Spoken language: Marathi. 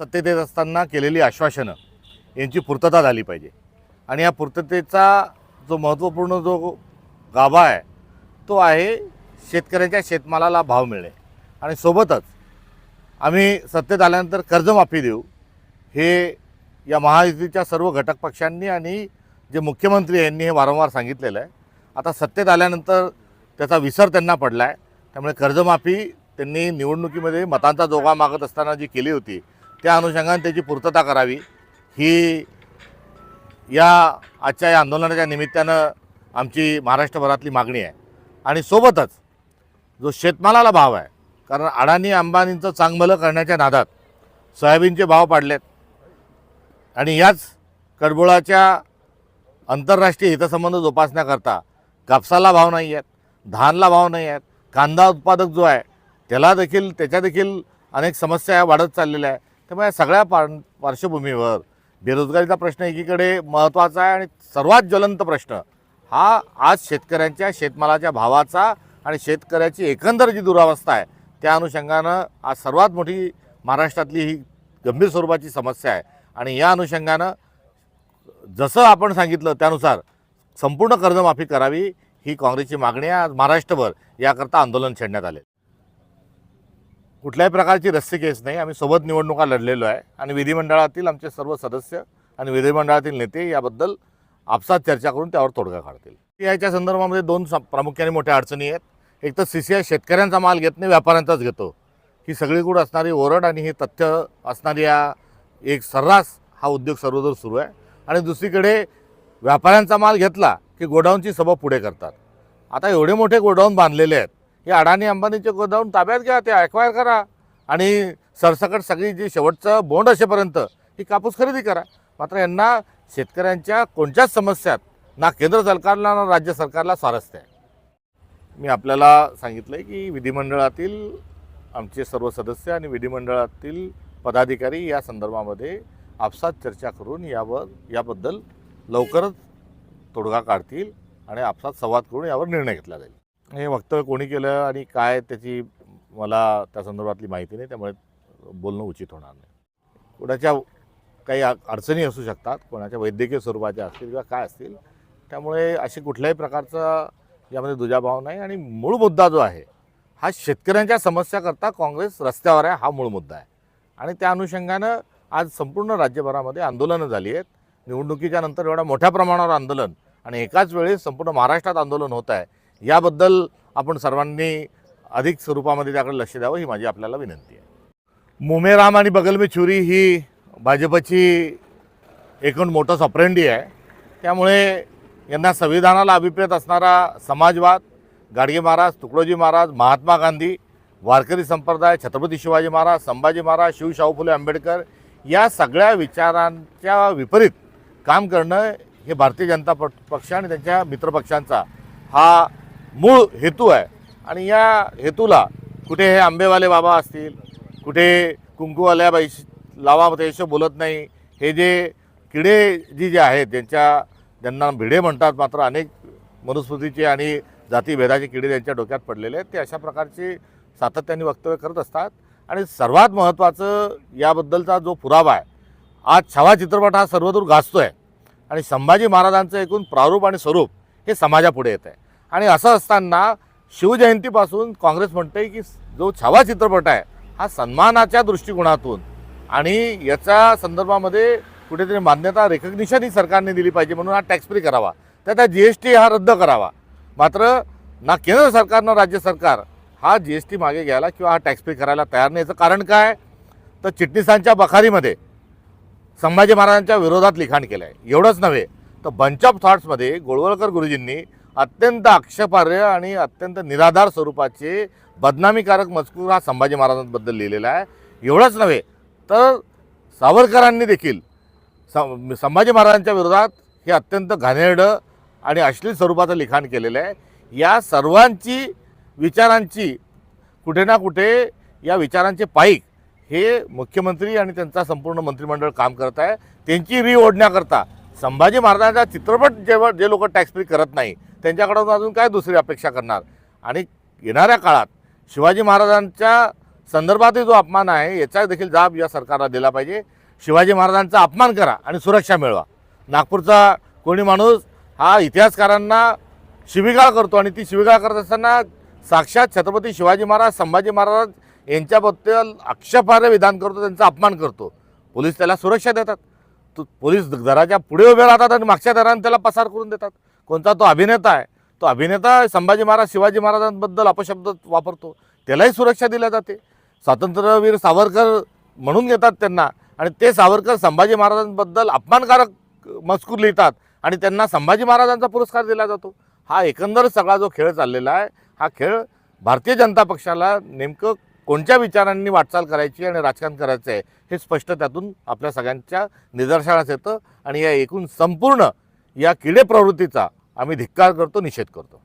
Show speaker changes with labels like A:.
A: सत्तेत येत असताना केलेली आश्वासनं यांची पूर्तता झाली पाहिजे. आणि या पूर्ततेचा जो महत्त्वपूर्ण जो गाभा आहे तो आहे शेतकऱ्यांच्या शेतमालाला भाव मिळणे. आणि सोबतच आम्ही सत्तेत आल्यानंतर कर्जमाफी देऊ हे या महायुतीच्या सर्व घटक पक्षांनी आणि जे मुख्यमंत्री यांनी हे वारंवार सांगितलेलं आहे. आता सत्तेत आल्यानंतर त्याचा विसर त्यांना पडला आहे त्यामुळे कर्जमाफी त्यांनी निवडणुकीमध्ये मतांचा जोगा मागत असताना जी केली होती त्या अनुषंगाने त्याची पूर्तता करावी. ही या आजच्या या आंदोलनाच्या निमित्तानं आमची महाराष्ट्रभरातली मागणी आहे. आणि सोबतच जो शेतमालाला भाव आहे कारण अडाणी अंबानींचं चांगभलं करण्याच्या नादात सोयाबीनचे भाव पाडलेत. आणि याच कडबोळाच्या आंतरराष्ट्रीय हितसंबंध जोपासण्याकरता कापसाला भाव नाही आहेत धानला भाव नाही आहेत कांदा उत्पादक जो आहे त्याला देखील त्याच्या देखील अनेक समस्या वाढत चाललेल्या आहे त्यामुळे या सगळ्या पार पार्श्वभूमीवर बेरोजगारीचा प्रश्न एकीकडे महत्त्वाचा आहे आणि सर्वात ज्वलंत प्रश्न हा आज शेतकऱ्यांच्या शेतमालाच्या भावाचा आणि शेतकऱ्याची एकंदर जी दुरावस्था आहे त्या अनुषंगानं आज सर्वात मोठी महाराष्ट्रातली ही गंभीर स्वरूपाची समस्या आहे. आणि या अनुषंगानं जसं आपण सांगितलं त्यानुसार संपूर्ण कर्जमाफी करावी ही काँग्रेसची मागणी आहे. आज महाराष्ट्रभर याकरता आंदोलन छेडण्यात आले. कुठल्याही प्रकारची रस्सी केस नाही. आम्ही सोबत निवडणुका लढलेलो आहे. आणि विधिमंडळातील आमचे सर्व सदस्य आणि विधिमंडळातील नेते याबद्दल आपसात चर्चा करून त्यावर तोडगा काढतील. सी आयच्या संदर्भामध्ये दोन प्रामुख्याने मोठ्या अडचणी आहेत. एक तर सी सी आय शेतकऱ्यांचा माल घेत नाही व्यापाऱ्यांचाच घेतो. ही सगळीकूड असणारी ओरड आणि हे तथ्य असणारी या एक सर्रास हा उद्योग सर्वदूर सुरू आहे. आणि दुसरीकडे व्यापाऱ्यांचा माल घेतला की गोडाऊनची सभा पुढे करतात. आता एवढे मोठे गोडाऊन बांधलेले आहेत हे अडाणी अंबानीचे गोदावून ताब्यात घ्या ते एक्वायर करा. आणि सरसकट सगळी जी शेवटचं बोंड असेपर्यंत ही कापूस खरेदी करा. मात्र यांना शेतकऱ्यांच्या कोणत्याच समस्यात ना केंद्र सरकारला ना राज्य सरकारला स्वारस्य आहे. मी आपल्याला सांगितलं आहे की विधिमंडळातील आमचे सर्व सदस्य आणि विधिमंडळातील पदाधिकारी या संदर्भामध्ये आपसात चर्चा करून यावर याबद्दल लवकरच तोडगा काढतील आणि आपसात संवाद करून यावर निर्णय घेतला जाईल. हे वक्तव्य कोणी केलं आणि काय त्याची मला त्या संदर्भातली माहिती नाही त्यामुळे बोलणं उचित होणार नाही. कोणाच्या काही अडचणी असू शकतात कोणाच्या वैद्यकीय स्वरूपाच्या असतील किंवा काय असतील त्यामुळे अशी कुठल्याही प्रकारचा यामध्ये दुजाभाव नाही आणि मूळ मुद्दा जो आहे हा शेतकऱ्यांच्या समस्याकरता काँग्रेस रस्त्यावर आहे हा मूळ मुद्दा आहे. आणि त्या अनुषंगानं आज संपूर्ण राज्यभरामध्ये आंदोलनं झाली आहेत. निवडणुकीच्या नंतर एवढ्या मोठ्या प्रमाणावर आंदोलन आणि एकाच वेळी संपूर्ण महाराष्ट्रात आंदोलन होत आहे. याबद्दल आपण सर्वांनी अधिक स्वरूपामध्ये त्याकडे लक्ष द्यावं ही माझी आपल्याला विनंती आहे. मुमेराम आणि बगल में छुरी ही भाजपची एकूण मोठं सप्रेंडी आहे. त्यामुळे यांना संविधानाला अभिप्रेत असणारा समाजवाद गाडगे महाराज तुकडोजी महाराज महात्मा गांधी वारकरी संप्रदाय छत्रपती शिवाजी महाराज संभाजी महाराज शिवशाहू फुले आंबेडकर या सगळ्या विचारांच्या विपरीत काम करणं हे भारतीय जनता प पक्ष आणि त्यांच्या मित्रपक्षांचा हा मूळ हेतू आहे. आणि या हेतूला कुठे हे आंबेवाले बाबा असतील कुठे कुंकूवाल्या बाई लावा त्याशी बोलत नाही हे जे किडे जी जे आहेत ज्यांच्या ज्यांना भिडे म्हणतात मात्र अनेक मनुस्मृतीचे आणि जातीभेदाचे किडे त्यांच्या डोक्यात पडलेले आहेत ते अशा प्रकारचे सातत्याने वक्तव्य करत असतात. आणि सर्वात महत्त्वाचं याबद्दलचा जो पुरावा आहे आज छावा चित्रपट हा सर्वदूर गाजतो आहे आणि संभाजी महाराजांचं एकूण प्रारूप आणि स्वरूप हे समाजापुढे येत आहे आणि असं असताना शिवजयंतीपासून काँग्रेस म्हणते की जो छावा चित्रपट आहे हा सन्मानाच्या दृष्टिकोनातून आणि याच्या संदर्भामध्ये कुठेतरी मान्यता रेकग्निशन ही सरकारने दिली पाहिजे म्हणून हा टॅक्स फ्री करावा. तर त्या जी एस टी हा रद्द करावा. मात्र ना केंद्र सरकार ना राज्य सरकार हा जी एस टी मागे घ्यायला किंवा हा टॅक्स फ्री करायला तयार नाही. याचं कारण काय? तर चिटणीसांच्या बखारीमध्ये संभाजी महाराजांच्या विरोधात लिखाण केलं आहे एवढंच नव्हे तर बंच ऑफ थॉट्समध्ये गोळवळकर गुरुजींनी अत्यंत आक्षेपार्ह आणि अत्यंत निराधार स्वरूपाचे बदनामीकारक मजकूर हा संभाजी महाराजांबद्दल लिहिलेला आहे. एवढंच नव्हे तर सावरकरांनी देखील सं संभाजी महाराजांच्या विरोधात हे अत्यंत घाणेरडं आणि अश्लील स्वरूपाचं लिखाण केलेलं आहे. या सर्वांची विचारांची कुठे ना कुठे या विचारांचे पाईक हे मुख्यमंत्री आणि त्यांचा संपूर्ण मंत्रिमंडळ काम करत आहे. त्यांची री ओढण्याकरता संभाजी महाराजांचा चित्रपट जेव्हा जे लोक टॅक्स फ्री करत नाही त्यांच्याकडून अजून काय दुसरी अपेक्षा करणार? आणि येणाऱ्या काळात शिवाजी महाराजांच्या संदर्भातही जो अपमान आहे याचा देखील जाब या सरकारला दिला पाहिजे. शिवाजी महाराजांचा अपमान करा आणि सुरक्षा मिळवा. नागपूरचा कोणी माणूस हा इतिहासकारांना शिबिगाळ करतो आणि ती शिबिगाळ करत असताना साक्षात छत्रपती शिवाजी महाराज संभाजी महाराज यांच्याबद्दल आक्षेपार्ह विधान करतो त्यांचा अपमान करतो. पोलीस त्याला सुरक्षा देतात. तो पोलीस दराच्या पुढे उभे राहतात आणि मागच्या दराने त्याला पसार करून देतात. कोणता तो अभिनेता आहे? तो अभिनेता संभाजी महाराज शिवाजी महाराजांबद्दल अपशब्द वापरतो. त्यालाही सुरक्षा दिल्या जाते. स्वातंत्र्यवीर सावरकर म्हणून घेतात त्यांना. आणि ते सावरकर संभाजी महाराजांबद्दल अपमानकारक मजकूर लिहितात आणि त्यांना संभाजी महाराजांचा पुरस्कार दिला जातो. हा एकंदर सगळा जो खेळ चाललेला आहे हा खेळ भारतीय जनता पक्षाला नेमकं कोणत्या विचारांनी वाटचाल करायची आणि राजकारण करायचं आहे हे स्पष्ट त्यातून आपल्या सगळ्यांच्या निदर्शनास येतं. आणि या एकूण संपूर्ण या किडे प्रवृत्तीचा आम्ही धिक्कार करतो निषेध करतो.